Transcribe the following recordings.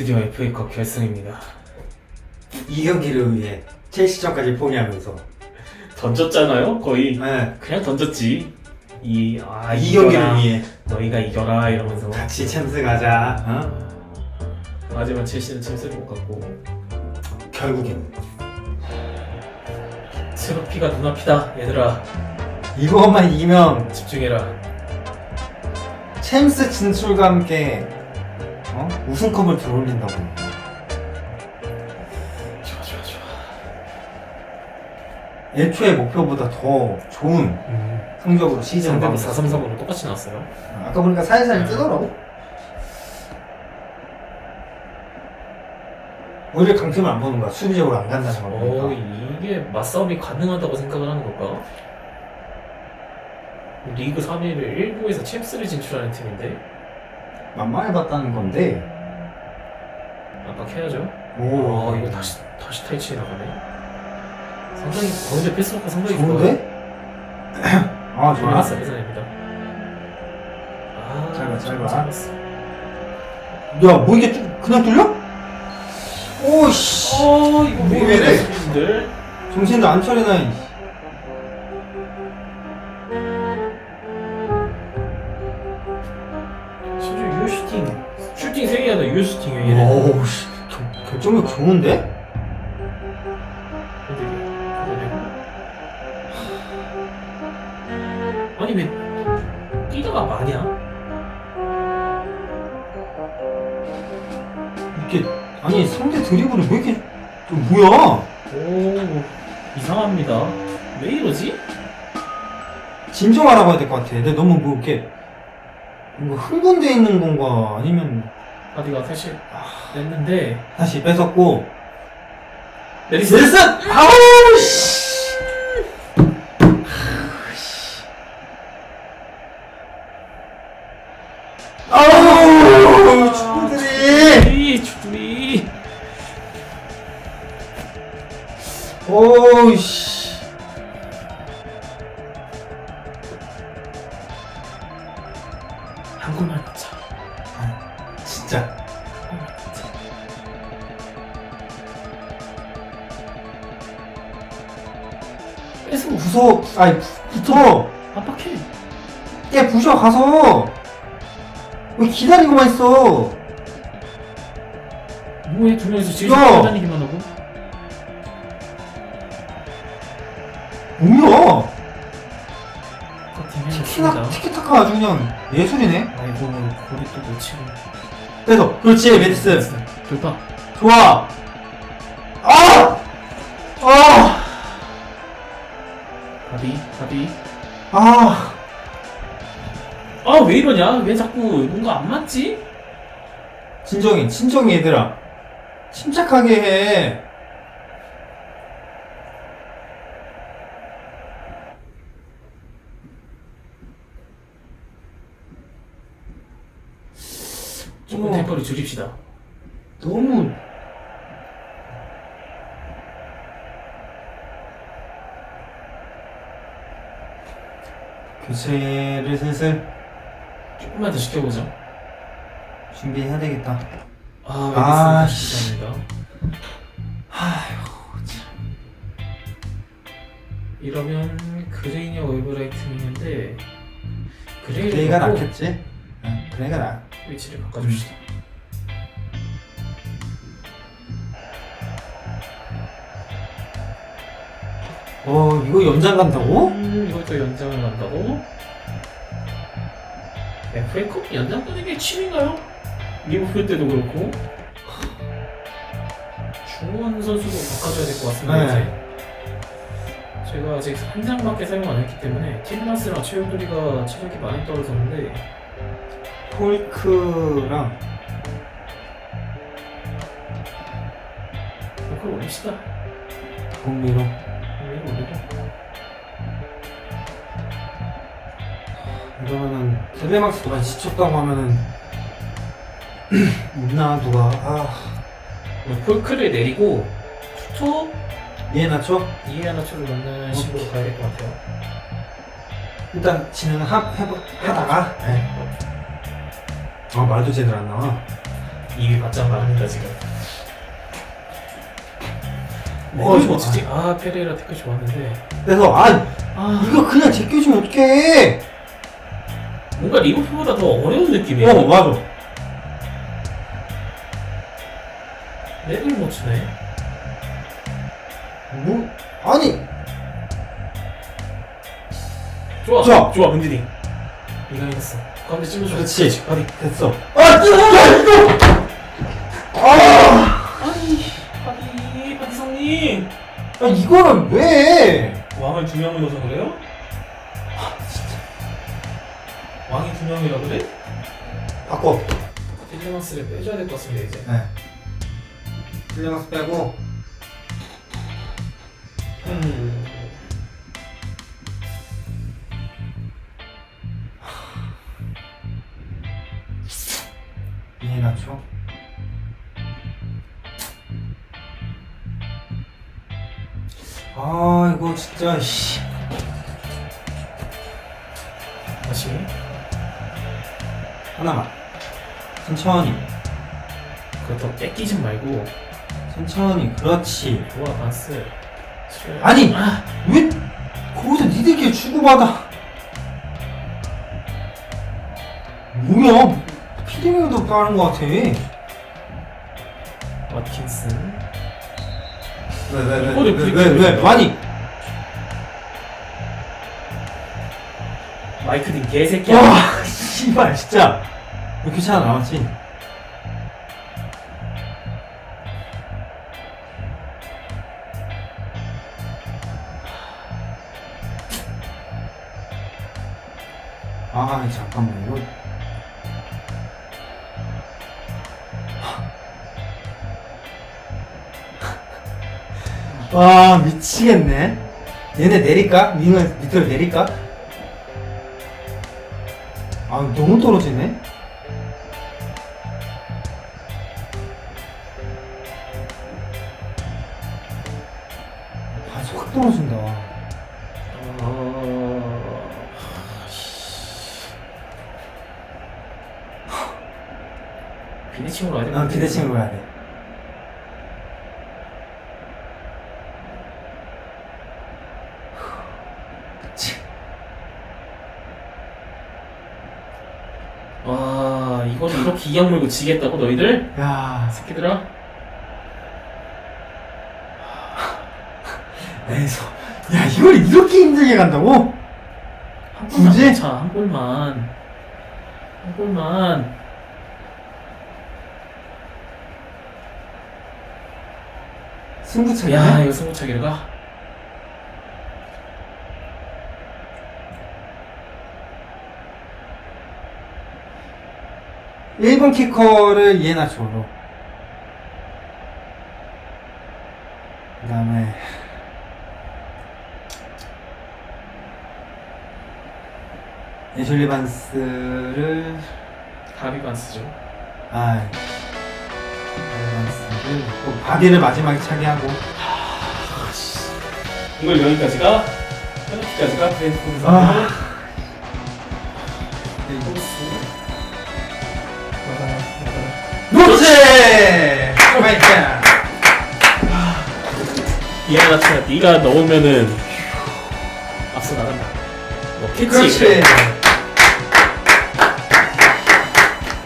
드디어 FA컵 결승입니다. 이 경기를 위해 첼시전까지 포기하면서 던졌잖아요, 거의. 네. 그냥 던졌지. 이, 아, 이 이겨라. 경기를 위해 너희가 이겨라, 이러면서. 같이 챔스 가자. 어? 하지만 첼시는 챔스를 못 갔고. 결국에는 트로피가 눈앞이다, 얘들아. 이것만 이기면 집중해라. 챔스 진출과 함께 어? 우승컵을 들어올린다고. 좋아, 좋아, 좋아. 애초에 목표보다 더 좋은 성적으로 시즌을 상대도 마무리. 4-3-3으로 똑같이 나왔어요. 아까 보니까 살살 뜨더라고. 오히려 강팀을 안 보는 거야. 수비적으로 안 간다는 걸 어, 보니까. 이게 맞싸움이 가능하다고 생각을 하는 걸까? 리그 3위를 1부에서 챔스를 진출하는 팀인데 만만해봤다는 건데. 압박해야죠. 오, 아 이거 다시 다시 탈취해 나가네. 상당히 가운데 패스워크 상당히 좋은데? 아, 좋아. 좋았어 회사입니다. 아 짧아, 짧아. 짧았어. 야, 뭐 이게 뚫- 그냥 뚫려? 오씨. 어 이거 뭐 왜? 이래? 정신도 안 차리나. 이. 겨- 결정력 좋은데? 근데 이게 아니 왜 뛰다가 마냐? 이렇게, 아니, 상대 드리블이 왜 이렇게, 또 뭐야? 오 이상합니다. 왜 이러지? 진정하라고 해야 될 것 같아. 근데 너무 뭐 이렇게, 뭔가 흥분돼 있는 건가, 아니면, 바디가 사실 냈는데 다시 뺏었고, 내리스 넬슨! 아우, 씨! 아우, 축구들이! 주주이 주주이 오우, 씨. 한 골만 넣자. 진짜. 뺏으면 부서, 아니, 부- 붙어. 압박해. 깨 부셔, 가서. 왜 기다리고만 있어? 뭐해 두 명이서 지금 야! 다니기만 하고. 뭐야? 그팀 티키나. 티키타카 아주 그냥 예술이네? 아이고 골이 또 놓치고. 뺏어. 그렇지, 메디스. 돌파. 좋아. 아! 아! 가비 가비. 아! 아 왜 이러냐? 왜 자꾸 뭔가 안 맞지? 진정해, 진정해, 얘들아. 침착하게 해. 조금 어. 템포를 줄입시다. 너무. 교체를 슬슬 조금만 더 시켜보죠. 준비해야 되겠다. 아, 아, 씨. 감사합니다. 아휴, 참. 이러면 그레이냐 웨브라이트닝인데 그레이를 그레이가 갖고 낫겠지? 응, 그레이가 나. 위치를 바꿔줍시다. 어, 이거 연장 간다고? 음, 이것도 연장을 간다고? FA컵 연장 가는 게 취미인가요? 리버풀 때도 그렇고 중원 선수도 바꿔줘야 될 것 같습니다 네. 이제 제가 아직 한 장밖에 사용 안 했기 때문에 틸마스랑 최우두리가 체력이 많이 떨어졌는데 폴크랑 그걸 올립시다 공미로. 이러면은 텔레막스 누가 지쳤다고 하면은 없나 누가? 아. 폴크를 내리고 투톱 얘 낮춰? 이해하나초를 넣는 식으로 가야 될 것 같아요. 일단 진행을 하, 해보, 하다가. 네. 아 말도 제대로 안 나와. 입이 바짝 막는다 지금. 어, 어, 좋아. 뭐지? 아 페레이라 태클 좋았는데. 그래서 아 아 이거 그냥 제껴주면 어떡해 뭔가 리버풀보다 더 어려운 느낌이에요. 어 맞아 렉을 못 치네. 뭐 아니 좋아. 좋아. 좋아 문디니. 이거 했어. 가운데 찔러줘. 그렇지. 바디. 됐어 아 야, 이거 아, 아니 성님. 아 이거는 왜 왕을 두 명을 넣어서 그래요? 왕이 두 명이라 그래? 바꿔 딜레마스를 빼줘야 될 것 같습니다 이제. 네 플레마스 빼고 씨 다시. 하나만 천천히 그렇다고 뺏기지 말고. 천천히 그렇지 좋아 반스. 수련. 아니! 아 왜 거기서 니들끼리 주고받아 뭐야 피디명도 빠른 것 같아 왜 와트킨슨. 왜왜 이거를 왜 그렇게 왜왜 아니 마이크 딘 개새끼야. 와 씨발 진짜 왜 차가 나왔지 아 잠깐만 이거 와 미치겠네 얘네 내릴까? 윙을 밑으로 내릴까? 아 너무 떨어지네? 아확 떨어진다. 어... 비대칭으로 돼. 아 비대칭으로 해야 돼 와 이렇게 이악 물고 지겠다고 너희들? 야 새끼들아? 에이서 야 이걸 이렇게 힘들게 간다고? 한 골만 굳이? 차, 한 골만 한 골만 승부차기 야 이거 승부차기를 가? 일본 키커를 이해나초로 그 다음에 애슐리 반스를 가비 반스죠. 아 반스를 넣고 바디를 마지막에 차게 하고. 이걸 여기까지가? 페널티까지가? 프레이프에서 아. 스트라이크! 이해나치가 네가 넣으면은 앞서 나간다 넣겠지 그렇지.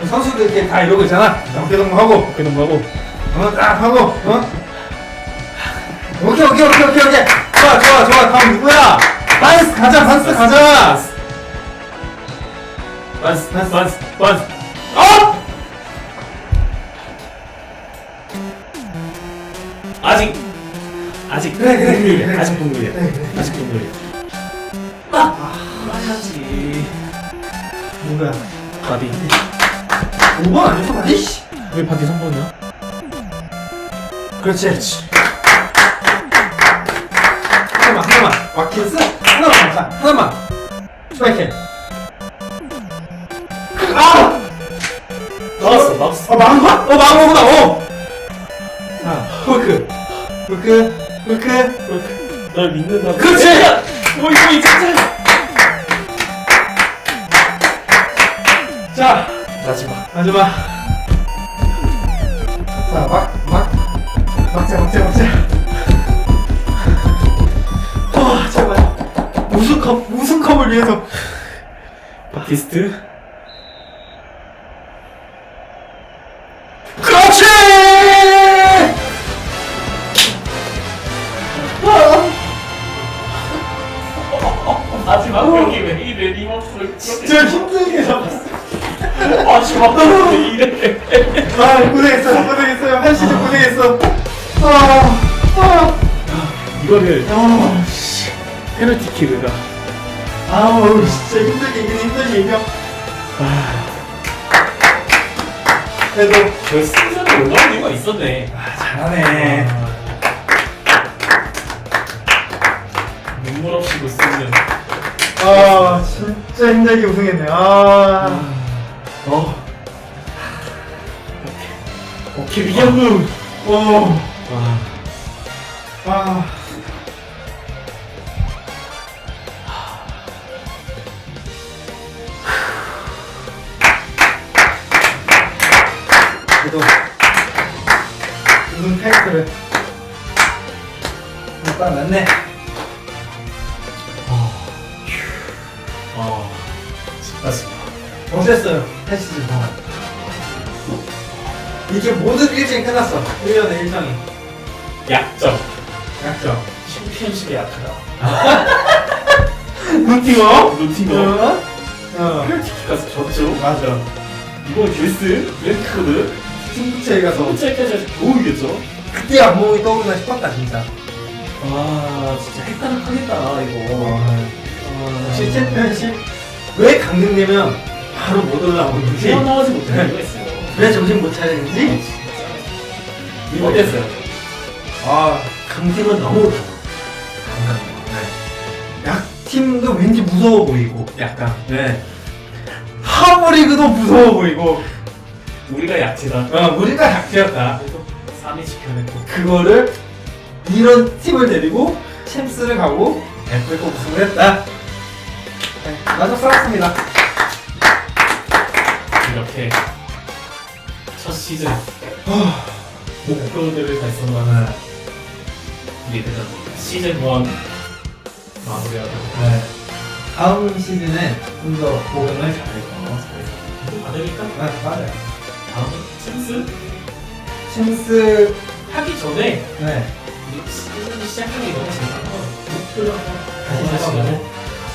선수들 이렇게 다 이러고 있잖아. 어깨동무 하고, 그놈 하고 어, 딱 하고, 어? 오케이, 오케이, 오케이, 오케이, 오케이. 좋아, 좋아, 좋아. 다음 누구야? 반스 가자, 반스 가자. 반스 반스 반스 어? 아직 아직 그래, 그래, 동률이야 그래, 아직 그래. 아직 동률이야 아 해야지 누구야? 바디 5번 아니었어, 바디? 씨. 왜 바디 3번이야? 그렇지. 하나만, 하나만. 와킨스? 하나만 가자. 하나만. 스파이크. 아! 나왔어 나왔어 어, 거야? 어, 망한 거구나, 어! 자, 홀크. 홀크. 홀크. 널 믿는다 그렇지! 뭐 이거 진짜 자, 마지막 마지막. 자, 막, 막, 막자, 막자, 막자. 와, 제발. 우승컵, 우승컵을 위해서. 바티스트 왜 이래 아, 고생했어요, 고생했어요. 한 시즌 고생했어. 아, 아, 이거를 아, 씨. 페널티킥을 아우, 진짜 힘들게 이긴 힘들게 이겨. 그래도, 저 승산에 올라온 이유가 있었네 아, 잘하네. 눈물 없이 웃는 아, 진짜 힘들게 우승했네. 아. 어 오케이 미경금 오. 와 아. 그래도 우승 타이틀을 딱 났네. 어, 맞습니다. 어땠어요? 한 시즌 동안. 이게 모든 일정이 끝났어. 1년의 일정이. 약점. 약점. 챔피언십에 약하다. 눈팅어? 노팅거. 어. 페널티킥 가서 졌죠. 맞아. 이번 듀스, 레드코드, 승부처에 가서 선체까지 겨우 이겼죠. 그때 안목이 떠오르나 싶었다 진짜. 와, 진짜 헷갈락하겠다, 이거. 역시 챔피언십 왜 강등되면 바로 못 올라오는지? 태어나지 못한 이유가 있어요. 왜 정신 못 차리는지? 이거 어땠어요? 아 강팀은 너무 강강 네. 약팀도 왠지 무서워 보이고 약간. 네. 하브리그도 무서워 보이고. 우리가 약체다. 어, 우리가 그래도 3위 지켜냈고. 그거를 이런 팀을 데리고 챔스를 가고 FA컵 우승을 했다. 네, 나도 싸웠습니다 이렇게 첫 시즌 목표들을 달성하는 우리들은 시즌 1 마무리하도록 네. 다음 시즌에 좀 더 보강을 잘해서 좀 받으니까? 네, 맞아요. 다음 챔스? 챔스 하기 전에 네. 이 시즌이 시작하기 너무 전에 한번 목표를 한번 다시 다시 잡아보고. 다시